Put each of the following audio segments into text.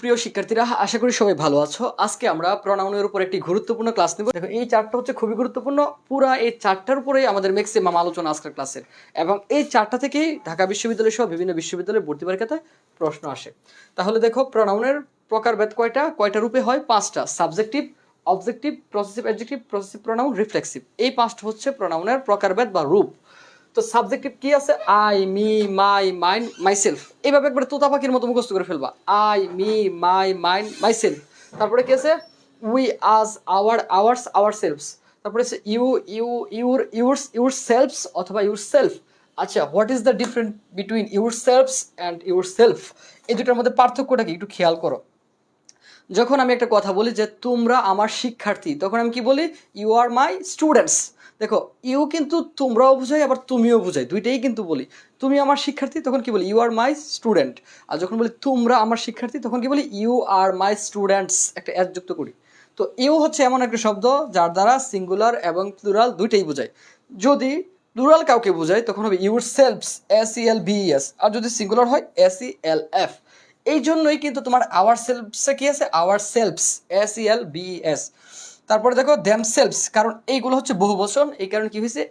প্রিয় শিক্ষার্থীরা, আশা করি সবাই ভালো আছো। আজকে আমরা প্রণাউনের উপর একটি গুরুত্বপূর্ণ ক্লাস নেব। দেখো, এই চারটা হচ্ছে খুবই গুরুত্বপূর্ণ। পুরা এই চারটার উপরেই আমাদের ম্যাক্সিমাম আলোচনা আজকের ক্লাসের। এবং এই চারটা থেকেই ঢাকা বিশ্ববিদ্যালয় সহ বিভিন্ন বিশ্ববিদ্যালয়ে ভর্তি পরীক্ষাতে প্রশ্ন আসে। তাহলে দেখো, প্রণাউনের প্রকারভেদ কয়টা? কয়টা রূপে হয়? পাঁচটা। Subjective, objective possessive adjective possessive pronoun reflexive এই পাঁচটা হচ্ছে প্রোনাউনের প্রকারভেদ বা রূপ। তো সাবজেক্টিভ কি আছে? I me my mind myself এইভাবে একবার তোতা পাখির মতো মুখস্থ করে ফেলবা। I me my mind myself তারপরে কি আছে? উই আজ আওয়ার আওয়ার্স আওয়ার সেলফস তারপরে আছে you you your yours your selves অথবা ইউর সেলফ আচ্ছা what is the different between your selves and your self এই দুটার মধ্যে পার্থক্যটা কি? একটু খেয়াল করো। যখন আমি একটা কথা বলি যে তোমরা আমার শিক্ষার্থী, তখন আমি কি বলি? ইউ আর মাই স্টুডেন্টস দেখো, ইউ কিন্তু তোমরাও বুঝাই, আবার তুমিও বুঝাই। দুইটাই কিন্তু বলি। তুমি আমার শিক্ষার্থী, তখন কি বলি? ইউ আর মাই স্টুডেন্ট আর যখন বলি, তোমরা আমার শিক্ষার্থী, তখন কি বলি? ইউ আর মাই স্টুডেন্টস একটা অ্যাড যুক্ত করি। তো ইউ হচ্ছে এমন একটা শব্দ, যার দ্বারা সিঙ্গুলার এবং প্লুরাল দুইটাই বোঝায় যদি প্লুরাল কাউকে বোঝায় তখন হবে your selves S E L B S. আর যদি সিঙ্গুলার হয়, এস ই এল এফ। এই জন্যই কিন্তু তোমার আওয়ার সেলফসে কি আছে? Our selves S E L B S. তারপরে দেখো দ্যাম সেলফস কারণ এইগুলো হচ্ছে বহু বচন, এই কারণে কি হয়েছে?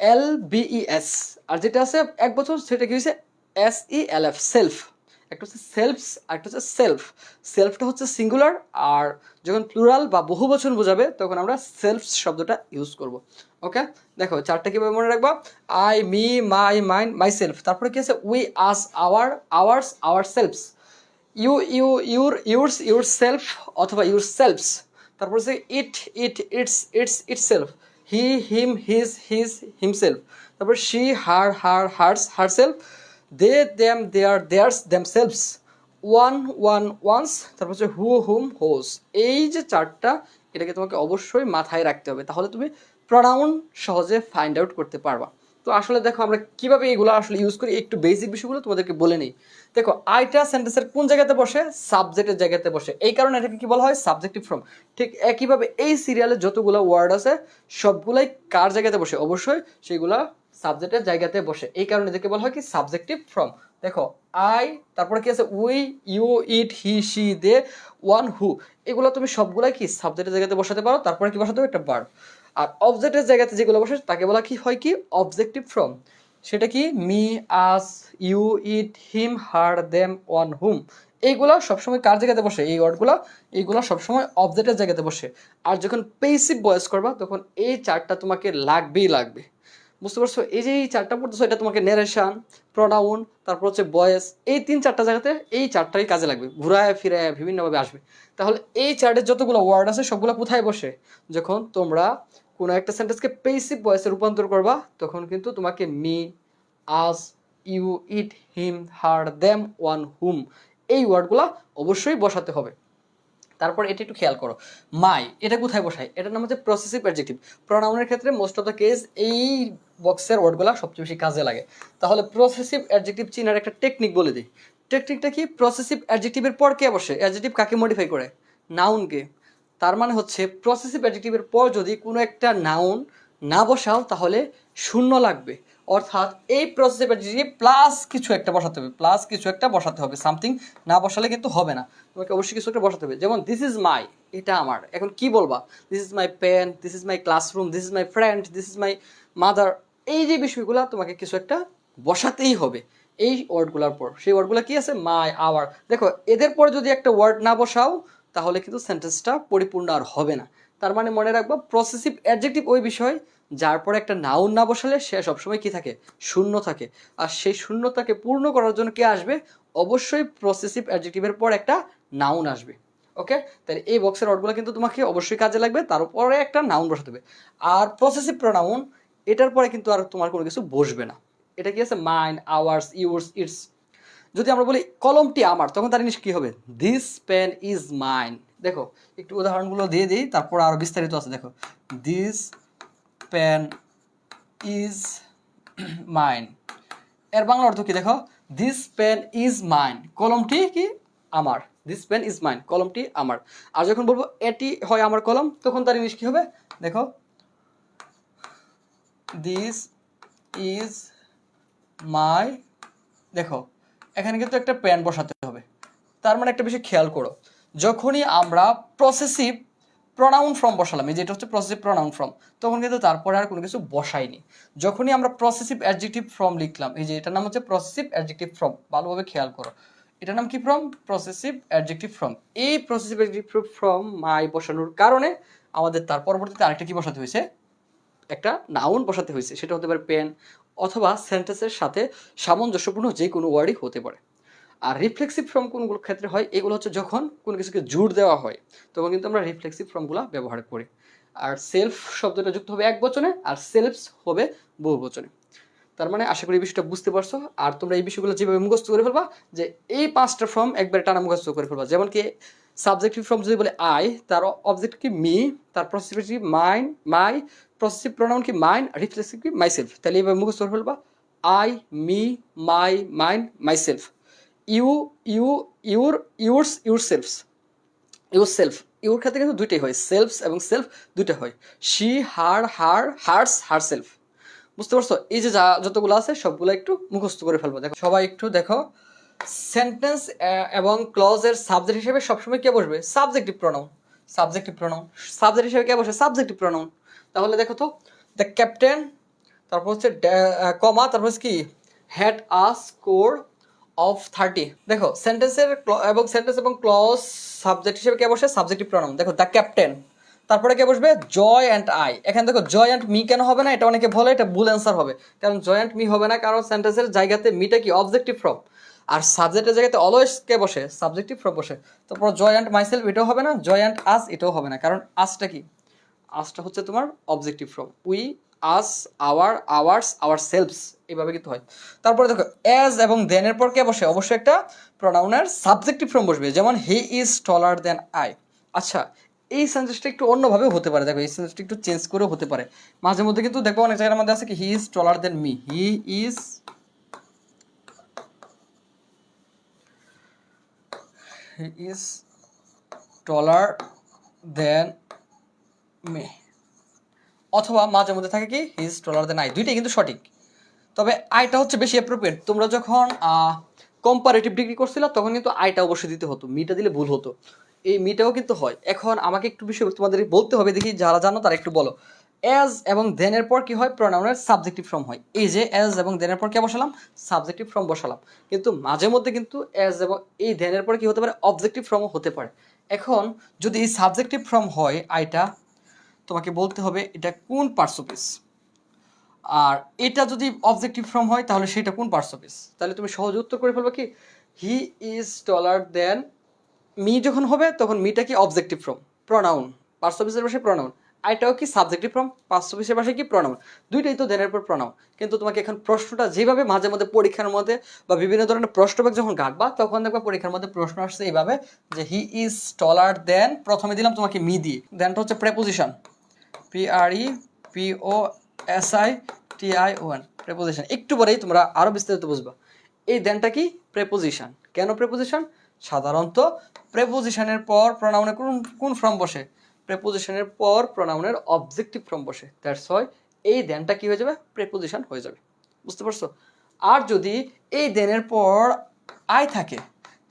এল বিই এস আর যেটা আছে এক বছর সেটা কি হয়েছে? S E L F self একটা হচ্ছে সেলফস আর একটা হচ্ছে সেলফ সেলফটা হচ্ছে সিঙ্গুলার আর যখন প্লুরাল বা বহু বচন বোঝাবে, তখন আমরা সেলফ শব্দটা ইউজ করব। ওকে দেখো, চারটা কীভাবে মনে রাখবা? I me my mind my self তারপরে কী আছে? We us our ours our selves you you your yours your self অথবা ইউর সেলফস তারপর হচ্ছে it it its its it self he him his his himself তারপর she her her hers her self they them their theirs them selves one one ones তারপর হচ্ছে হু হুম হোস এই যে চারটা, এটাকে তোমাকে অবশ্যই মাথায় রাখতে হবে। তাহলে তুমি প্রোনাউন সহজে ফাইন্ড আউট করতে পারবা। তো আসলে দেখো আমরা কীভাবে এগুলো আসলে ইউজ করি, একটু বেসিক বিষয়গুলো তোমাদেরকে বলে নিই। দেখো, আইটা সেন্টেন্সের কোন জায়গাতে বসে? সাবজেক্টের জায়গাতে বসে। এই কারণে এটাকে কি বলা হয়? সাবজেক্টিভ ফর্ম ঠিক একইভাবে এই সিরিয়ালে যতগুলো ওয়ার্ড আছে, সবগুলাই কার জায়গাতে বসে? অবশ্যই সেগুলা সাবজেক্টের জায়গাতে বসে। এই কারণে এদেরকে বলা হয় কি? সাবজেক্টিভ ফর্ম দেখো আই তারপরে কি আছে? We you it he she they one who এগুলো তুমি সবগুলাই কি? সাবজেক্টের জায়গাতে বসাতে পারো, তারপরে কি বসাতে হবে? একটা বার আর অবজেক্টের জায়গাতে যেগুলো বসে, তাকে বলা কি হয় কি? অবজেক্টিভ ফর্ম সেটা কি? Me us you it him her them one whom এইগুলো সবসময় কার জায়গাতে বসে? এই ওয়ার্ডগুলো, এইগুলো সবসময় অবজেক্টের জায়গাতে বসে। আর যখন পেসিভ ভয়েস করবা, তখন এই চারটা তোমাকে লাগবেই লাগবে। বুঝতে পারছ? এই যে এই চারটা পড়তেছো, এটা তোমাকে নেরেশন প্রোনাউন তারপর হচ্ছে বয়েস এই তিন চারটা জায়গাতে এই চারটাই কাজে লাগবে। ঘুরায়, ফিরায়, বিভিন্নভাবে আসবে। তাহলে এই চার্টের যতগুলো ওয়ার্ড আছে, সবগুলো কোথায় বসে? যখন তোমরা কোনো একটা সেন্টেন্সকে পেসিভ ভয়েসে রূপান্তর করবা, তখন কিন্তু তোমাকে me us you it him her them one whom এই ওয়ার্ডগুলো অবশ্যই বসাতে হবে। তারপর এটা একটু খেয়াল করো। মাই এটা কোথায় বসায়? এটার নাম হচ্ছে প্রসেসিভ অ্যাডজেক্টিভ প্রোনাউনের ক্ষেত্রে মোস্ট অফ দ্য কেস এই বক্সের ওয়ার্ডগুলো সবচেয়ে বেশি কাজে লাগে। তাহলে প্রসেসিভ অ্যাডজেক্টিভ চিনার একটা টেকনিক বলে দিই। টেকনিকটা কি? প্রসেসিভ অ্যাডজেক্টিভের পর কে বসে? অ্যাডজেক্টিভ কাকে মডিফাই করে? নাউনকে তার মানে হচ্ছে প্রসেসিভ অ্যাডজেক্টিভের পর যদি কোনো একটা নাউন না বসাও তাহলে শূন্য লাগবে। অর্থাৎ এই প্রসেসিভ অ্যাডজেক্টিভ প্লাস কিছু একটা বসাতে হবে প্লাস কিছু একটা বসাতে হবে। সামথিং না বসালে কিন্তু হবে না। তোমাকে অবশ্যই কিছু একটা বসাতে হবে। যেমন দিস ইজ মাই এটা আমার। এখন কি বলবা? This is my pen this is my classroom this is my friend this is my mother এই যে বিষয়গুলো তোমাকে কিছু একটা বসাতেই হবে। এই ওয়ার্ডগুলোর পর। সেই ওয়ার্ডগুলো কি আছে? মাই আওয়ার দেখো, এদের পরে যদি একটা ওয়ার্ড না বসাও তাহলে কিন্তু সেন্টেন্সটা পরিপূর্ণ আর হবে না। তার মানে মনে রাখব প্রসেসিভ অ্যাডজেক্টিভ ওই বিষয়, যার পরে একটা নাউন না বসালে সে সবসময় কি থাকে? শূন্য থাকে। আর সেই শূন্যতাকে পূর্ণ করার জন্য কে আসবে? অবশ্যই প্রসেসিভ অ্যাডজেক্টিভের পর একটা নাউন আসবে। ওকে তাহলে এই বক্সের ওয়ার্ডগুলো কিন্তু তোমাকে অবশ্যই কাজে লাগবে, তার উপরে একটা নাউন বসাতে হবে। আর প্রসেসিভ প্রোনাউন এটার পরে কিন্তু আর তোমার কোনো কিছু বসবে না। এটা কি আছে? মাইন্ড আওয়ার্স ইউর্স ইটস যদি আমরা বলি, কলমটি আমার, তখন তার জিনিস কী হবে? দিস পেন ইজ মাইন দেখো, একটু উদাহরণগুলো দিয়ে দিই, তারপর আরও বিস্তারিত আছে, দেখো। দিস পেন ইজ মাইন এর বাংলা অর্থ কি, দেখো? দিস পেন ইজ মাইন কলমটি কি? আমার। দিস পেন ইজ মাইন কলমটি আমার। আর যখন বলব এটি হয় আমার কলম, তখন তার জিনিস কী হবে? দেখো। দিস ইজ মাই দেখো। এখানে কিন্তু একটা প্যান বসাতে হবে। তার মানে একটা বিষয় খেয়াল করো, যখনই আমরা প্রসেসিভ প্রনাউন ফর্ম বসালাম, এই যেটা হচ্ছে প্রসেসিভ প্রনাউন ফর্ম তখন কিন্তু তারপরে আর কোনো কিছু বসাইনি যখনই আমরা প্রসেসিভ অ্যাডজেক্টিভ ফর্ম লিখলাম, এই যে এটার নাম হচ্ছে প্রসেসিভ অ্যাডজেক্টিভ ফর্ম ভালোভাবে খেয়াল করো। এটার নাম কি ফর্ম প্রসেসিভ অ্যাডজেক্টিভ ফর্ম এই প্রসেসিভ অ্যাডজেক্টিভ ফর্ম মাই বসানোর কারণে আমাদের তার পরবর্তীতে আরেকটা কি বসাতে হয়েছে? একটা নাউন বসাতে হয়েছে, সেটা হতে পারে পেন অথবা সেন্টেন্সের সাথে সামঞ্জস্যপূর্ণ যে কোনো ওয়ার্ডই হতে পারে। আর রিফ্লেক্সিভ ফর্ম কোনগুলো ক্ষেত্রে হয়, এগুলো হচ্ছে যখন কোনো কিছুকে জোর দেওয়া হয়, তখন কিন্তু আমরা রিফ্লেক্সিভ ফর্মগুলো ব্যবহার করি। আর সেলফ শব্দটা যুক্ত হবে এক বচনে, আর সেলফস হবে বহু বচনে। তার মানে আশা করি এই বিষয়টা বুঝতে পারছ। আর তোমরা এই বিষয়গুলো যেভাবে মুখস্থ করে ফেলবা, যে এই পাঁচটা ফর্ম একবারে টানা মুখস্থ করে ফেলবা। যেমন কি সাবজেক্টিভ ফর্ম যদি বলে আই তার অবজেক্ট কি মি তার কি মাইন মাই প্রসেসিভ প্রোনাউন কি মাইন রিফ্লেক্সিভ কি মাইসেলফ তাহলে এইভাবে মুখস্থ করে ফেলবা I me my mine myself you you your yours your selves your self your ক্ষেত্রে কিন্তু দুইটাই হয়। সেলফস এবং সেলফ দুইটা হয়। She her her hers her self বুঝতে পারছ? এই যে যা, যতগুলো আছে, সবগুলো একটু মুখস্থ করে ফেলব। দেখো, সবাই একটু দেখো। সেন্টেন্স এবং ক্লজের সাবজেক্ট হিসেবে সবসময় কে বসবে? Subjective pronoun subjective pronoun subject হিসেবে কে বসে? সাবজেক্টিভ প্রোনাউন তাহলে দেখো তো দ্য ক্যাপ্টেন তারপর হচ্ছে কমা তারপর হচ্ছে কি? Had a score of thirty দেখো সেন্টেন্সের এবং সেন্টেন্স এবং ক্লজ সাবজেক্ট হিসেবে কে বসে? সাবজেক্টিভ প্রোনাউন দেখো দ্য ক্যাপ্টেন তারপরে কে বসবে? জয় অ্যান্ড আই এখানে দেখো জয় অ্যান্ড মি কেন হবে না? এটা অনেকে বলে, এটা ভুল অ্যান্সার হবে। কারণ জয় অ্যান্ড মি হবে না, কারণ সেন্টেন্সের জায়গাতে মিটা কি? অবজেক্টিভ ফ্রম আর সাবজেক্টের জায়গাতে অলওয়েজ কে বসে? সাবজেক্টিভ ফ্রম বসে। তারপর জয় অ্যান্ড মাইসেলফ এটাও হবে না জয় অ্যান্ড আস এটাও হবে না। কারণ আসটা কি? আসটা হচ্ছে তোমার objective from we us our ours our selves এইভাবে কিন্তু হয়। তারপরে দেখো অ্যাজ এবং দেনের পর কে বসে? অবশ্যই একটা প্রোনাউনের সাবজেক্টিভ ফর্ম বসবে। যেমন হি ইজ টলার দেন আই আচ্ছা এই সেন্টেন্সটা একটু অন্যভাবেও হতে পারে। দেখো, এই সেন্টেন্সটা একটু চেঞ্জ করেও হতে পারে। মাঝে মধ্যে কিন্তু দেখো অনেক জায়গার মধ্যে আছে কি he is taller than me he is he is taller than me অথবা মাঝে মধ্যে থাকে কি হিজ টলার দেন আই দুইটাই কিন্তু সঠিক। তবে আইটা হচ্ছে বেশি অ্যাপ্রোপ্রিয়েট তোমরা যখন কম্পারেটিভ ডিগ্রি করছিল, তখন কিন্তু আইটা অবশ্যই দিতে হতো। মিটা দিলে ভুল হতো। এই মিটাও কিন্তু হয়। এখন আমাকে একটু বিষয় তোমাদের বলতে হবে, দেখি যারা জানো তারা একটু বলো। অ্যাজ এবং দেনের পর কি হয়? প্রোনাউনের সাবজেক্টিভ ফর্ম হয়। এই যে অ্যাজ এবং দেনের পর কে বসালাম? সাবজেক্টিভ ফর্ম বসালাম। কিন্তু মাঝে মধ্যে কিন্তু অ্যাজ এবং এই দেনের পর কি হতে পারে? অবজেক্টিভ ফর্মও হতে পারে। এখন যদি এই সাবজেক্টিভ ফর্ম হয়, আইটা, তোমাকে বলতে হবে এটা কোন পার্সোপিস আর এটা যদি অবজেক্টিভ ফর্ম হয়, তাহলে সেটা কোন পার্সোপিস তাহলে তুমি সহজে উত্তর করে ফেলবে কি? He is taller than me যখন হবে, তখন মিটা কি অবজেক্টিভ ফর্ম প্রনাউন পার্সোপিসের পাশে প্রনাউন আইটাও কি সাবজেক্টিভ ফর্ম পার্সোপিসের পাশে কি প্রণাম? দুইটাই তো দেনের পর প্রণাম। কিন্তু তোমাকে এখন প্রশ্নটা যেভাবে মাঝে মধ্যে পরীক্ষার মধ্যে বা বিভিন্ন ধরনের প্রশ্নবেগ যখন ঘাটবা তখন দেখবা পরীক্ষার মধ্যে প্রশ্ন আসছে এইভাবে যে হি ইজ টলার দেন প্রথমে দিলাম তোমাকে মি দিয়ে। দেনটা হচ্ছে preposition P R E P O S I T I one preposition একটু পরেই তোমরা আরও বিস্তারিত বুঝবা। এই দেনটা কি? প্রেপোজিশন কেন প্রেপোজিশন সাধারণত প্রেপোজিশনের পর প্রোনাউনের কোন কোন ফর্ম বসে? প্রেপোজিশনের পর প্রোনাউনের অবজেক্টিভ ফর্ম বসে। দ্যাটস হয় এই দেনটা কি হয়ে যাবে? প্রেপোজিশন হয়ে যাবে। বুঝতে পারছ? আর যদি এই দেনের পর আই থাকে,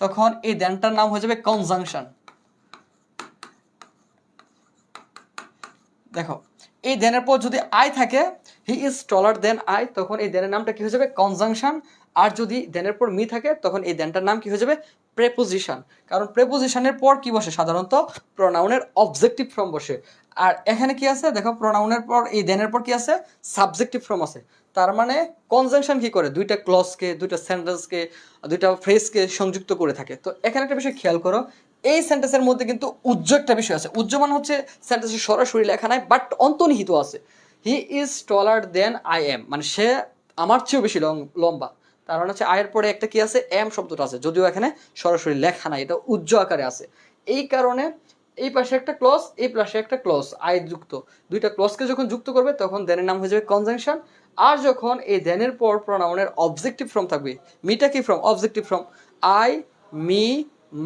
তখন এই দেনটার নাম হয়ে যাবে কনজাংশন দেখো, এই দেনের পর যদি আই থাকে হি ইজ টলার দেন আই তখন এই দেনের নামটা কি হয়ে যাবে? কনজাংশন আর যদি দেনের পর মি থাকে, তখন এই দেনটার নাম কি হয়ে যাবে? প্রেপোজিশন কারণ প্রেপোজিশনের পর কি বসে? সাধারণত প্রোনাউনের অবজেক্টিভ ফর্ম বসে। আর এখানে কি আছে? দেখো প্রোনাউনের পর, এই দেনের পর কি আছে? সাবজেক্টিভ ফর্ম আছে। তার মানে কনজাংশন কি করে? দুইটা ক্লজকে দুইটা সেন্টেন্সকে দুইটা ফ্রেজকে সংযুক্ত করে থাকে। তো এখানে একটা বিষয় খেয়াল করো, এই সেন্টেন্সের মধ্যে কিন্তু উজ্জ্ব একটা বিষয় আছে। উজ্জ্ব মানে হচ্ছে সেন্টেন্সে সরাসরি লেখা নাই বাট অন্তর্নিহিত আছে। He is taller than I am মানে সে আমার চেয়েও বেশি লম্বা। তার মানে হচ্ছে আয়ের পরে একটা কি আছে? এম শব্দটা আছে। যদিও এখানে সরাসরি লেখা নাই, এটা উজ্জ্ব আকারে আছে। এই কারণে এই পাশে একটা ক্লস এই পাশে একটা ক্লস আয় যুক্ত। দুইটা ক্লসকে যখন যুক্ত করবে, তখন দেনের নাম হয়ে যাবে কনজাংশন আর যখন এই দেনের পর প্রোনাউনের অবজেক্টিভ ফর্ম থাকবে মিটা কি form objective form I me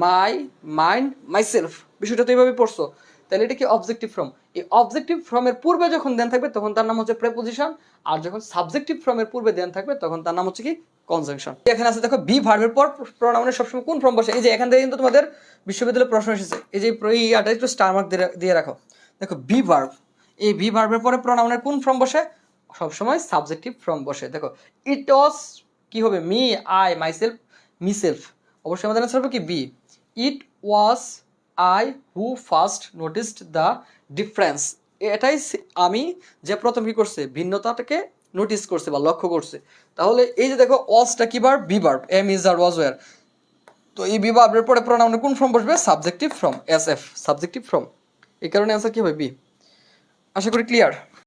my mind myself বিষয়টা তো এইভাবে পড়ছো। তাহলে এটা কি অবজেক্টিভ ফর্ম এই অবজেক্টিভ ফর্মের পূর্বে যখন দেন থাকবে, তখন তার নাম হচ্ছে প্রেপোজিশন আর যখন সাবজেক্টিভ ফর্মের পূর্বে দেন থাকবে, তখন তার নাম হচ্ছে কি? কনজাংশন। এখানে আছে দেখো বি ভার্বের পর প্রোনাউনের সবসময় কোন ফর্ম বসে? এই যে এখান থেকে কিন্তু তোমাদের বিশ্ববিদ্যালয়ে প্রশ্ন এসেছে। এই যে ইয়াটা একটু স্টার মার্ক দিয়ে রাখো। দেখো বি ভার্ব এই বি ভার্বের পরে প্রোনাউনের কোন ফর্ম বসে? সবসময় সাবজেক্টিভ ফর্ম বসে। দেখো ইট ওয়াজ কি হবে? Me I my self me self অবশ্যই আমাদের আনসার হবে কি? B it was I who first noticed the difference এটাই আমি যে প্রথম কি করছে? ভিন্নতাটাকে নোটিস করছে বা লক্ষ্য করছে। তাহলে এই যে দেখো ওয়াজটা কি বার B bar am is are was were তো এই বি পরে প্রোনাউনে কোন ফর্ম বসবে? Subjective form S F subjective form এই কারণে অ্যান্সার কি হবে? বি আশা করি ক্লিয়ার